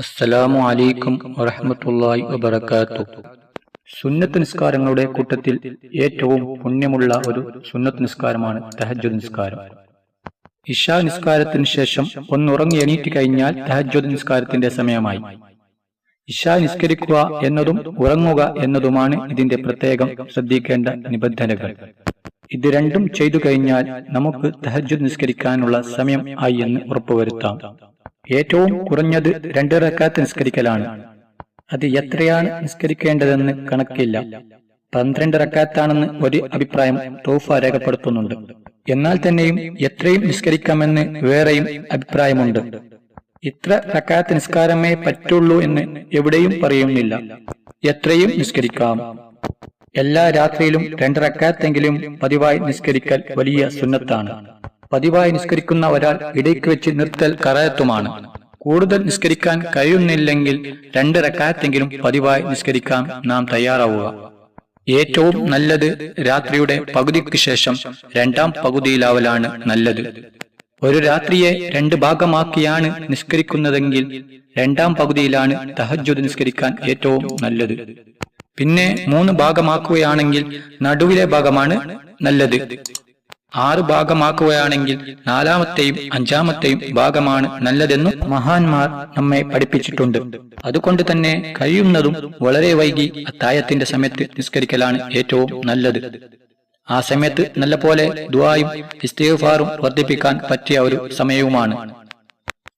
അസ്സലാമു അലൈക്കും വറഹ്മത്തുള്ളാഹി വബർക്കാത്തു സുന്നത്ത് നിസ്കാരങ്ങളുടെ കൂട്ടത്തിൽ ഏറ്റവും പുണ്യമുള്ള ഒരു സുന്നത്ത് നിസ്കാരമാണ് തഹജ്ജുദ് നിസ്കാരം. ഇഷാ നിസ്കാരത്തിന് ശേഷം ഒന്നുറങ്ങി എണീറ്റ് കഴിഞ്ഞാൽ തഹജ്ജുദ് നിസ്കാരത്തിന്റെ സമയമായി. ഇഷാ നിസ്കരിക്കുക എന്നതും ഉറങ്ങുക എന്നതുമാണ് ഇതിന്റെ പ്രത്യേകം ശ്രദ്ധിക്കേണ്ട നിബന്ധനകൾ. ഇത് രണ്ടും ചെയ്തു കഴിഞ്ഞാൽ നമുക്ക് തഹജ്ജുദ് നിസ്കരിക്കാനുള്ള സമയം ആയി എന്ന് ഉറപ്പുവരുത്താം. ഏറ്റവും കുറഞ്ഞത് രണ്ട് റക്കാത്ത് നിസ്കരിക്കലാണ്. അത് എത്രയാണ് നിസ്കരിക്കേണ്ടതെന്ന് കണക്കില്ല. പന്ത്രണ്ട് റക്കാത്താണെന്ന് ഒരു അഭിപ്രായം തോഫ രേഖപ്പെടുത്തുന്നുണ്ട്. എന്നാൽ തന്നെയും എത്രയും നിസ്കരിക്കാമെന്ന് വേറെയും അഭിപ്രായമുണ്ട്. ഇത്ര റക്കാത്ത് നിസ്കാരമേ പറ്റുള്ളൂ എന്ന് എവിടെയും പറയുന്നില്ല. എത്രയും നിസ്കരിക്കാം. എല്ലാ രാത്രിയിലും രണ്ട് റക്കാത്തെങ്കിലും പതിവായി നിസ്കരിക്കൽ വലിയ സുന്നത്താണ്. പതിവായി നിസ്കരിക്കുന്ന ഒരാൾ ഇടയ്ക്ക് വെച്ച് നിർത്തൽ കറായത്തുമാണ്. കൂടുതൽ നിസ്കരിക്കാൻ കഴിയുന്നില്ലെങ്കിൽ രണ്ട് റക്കാത്തെങ്കിലും പതിവായി നിസ്കരിക്കാൻ നാം തയ്യാറാവുക. ഏറ്റവും നല്ലത് രാത്രിയുടെ പകുതിക്ക് ശേഷം രണ്ടാം പകുതിയിലാവലാണ് നല്ലത്. ഒരു രാത്രിയെ രണ്ട് ഭാഗമാക്കിയാണ് നിസ്കരിക്കുന്നതെങ്കിൽ രണ്ടാം പകുതിയിലാണ് തഹജ്ജുദ് നിസ്കരിക്കാൻ ഏറ്റവും നല്ലത്. പിന്നെ മൂന്ന് ഭാഗമാക്കുകയാണെങ്കിൽ നടുവിലെ ഭാഗമാണ് നല്ലത്. ആറ് ഭാഗമാക്കുകയാണെങ്കിൽ നാലാമത്തെയും അഞ്ചാമത്തെയും ഭാഗമാണ് നല്ലതെന്നും മഹാന്മാർ നമ്മെ പഠിപ്പിച്ചിട്ടുണ്ട്. അതുകൊണ്ട് തന്നെ കഴിയുന്നതും വളരെ വൈകി അത്തായത്തിന്റെ സമയത്ത് നിസ്കരിക്കലാണ് ഏറ്റവും നല്ലത്. ആ സമയത്ത് നല്ല പോലെ ദുവായും ഇസ്തിഗ്ഫാറും വർദ്ധിപ്പിക്കാൻ പറ്റിയ ഒരു സമയവുമാണ്.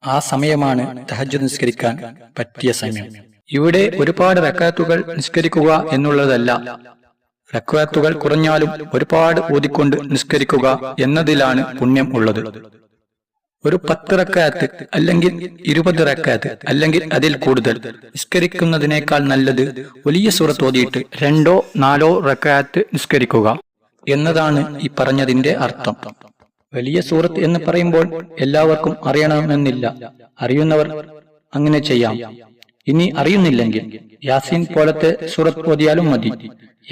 ആ സമയമാണ് തഹജ് നിസ്കരിക്കാൻ പറ്റിയ സമയം. ഇവിടെ ഒരുപാട് റക്കാത്തുകൾ നിസ്കരിക്കുക എന്നുള്ളതല്ല. റക്വാത്തുകൾ കുറഞ്ഞാലും ഒരുപാട് ഊതിക്കൊണ്ട് നിസ്കരിക്കുക എന്നതിലാണ് പുണ്യം ഉള്ളത്. ഒരു പത്ത് റക്കാത്ത് അല്ലെങ്കിൽ ഇരുപത് റക്കാത്ത് അല്ലെങ്കിൽ അതിൽ കൂടുതൽ നിസ്കരിക്കുന്നതിനേക്കാൾ നല്ലത് വലിയ സൂറത്ത് ഓതിയിട്ട് രണ്ടോ നാലോ റക്കാത്ത് നിസ്കരിക്കുക എന്നതാണ് ഈ പറഞ്ഞതിന്റെ അർത്ഥം. വലിയ സൂറത്ത് എന്ന് പറയുമ്പോൾ എല്ലാവർക്കും അറിയണമെന്നില്ല. അറിയുന്നവർ അങ്ങനെ ചെയ്യാം. ഇനി അറിയുന്നില്ലെങ്കിൽ യാസീൻ പോലത്തെ സൂറത്ത് ഓതിയാലും മതി.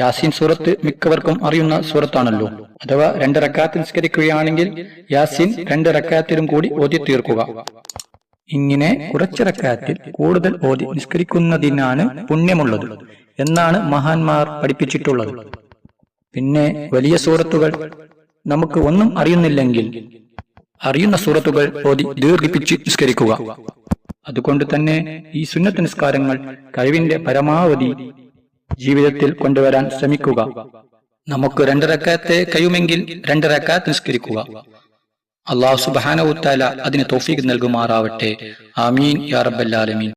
യാസീൻ സൂറത്ത് മിക്കവർക്കും അറിയുന്ന സൂറത്താണല്ലോ. അഥവാ രണ്ട് റക്കാത്ത് നിസ്കരിക്കുകയാണെങ്കിൽ യാസീൻ രണ്ട് റക്കാത്തിലും കൂടി ഓതി തീർക്കുക. ഇങ്ങനെ കുറച്ച് റക്കാത്തിൽ കൂടുതൽ ഓതി നിസ്കരിക്കുന്നതിനാണ് പുണ്യമുള്ളത് എന്നാണ് മഹാന്മാർ പഠിപ്പിച്ചിട്ടുള്ളത്. പിന്നെ വലിയ സൂറത്തുകൾ നമുക്ക് ഒന്നും അറിയുന്നില്ലെങ്കിൽ അറിയുന്ന സൂറത്തുകൾ ഓതി ദീർഘിപ്പിച്ച് നിസ്കരിക്കുക. അതുകൊണ്ട് തന്നെ ഈ സുന്നത്ത് നിസ്കാരങ്ങൾ കഴിവിന്റെ പരമാവധി ജീവിതത്തിൽ കൊണ്ടുവരാൻ ശ്രമിക്കുക. നമുക്ക് രണ്ടരക്കാത്തെ കഴിയുമെങ്കിൽ രണ്ടരക്കാത്ത് നിസ്കരിക്കുക. അള്ളാഹു സുബാനവുത്താല അതിന് തോഫീക്ക് നൽകുമാറാവട്ടെ. ആമീൻ യാ റബ്ബല്ലാലമീൻ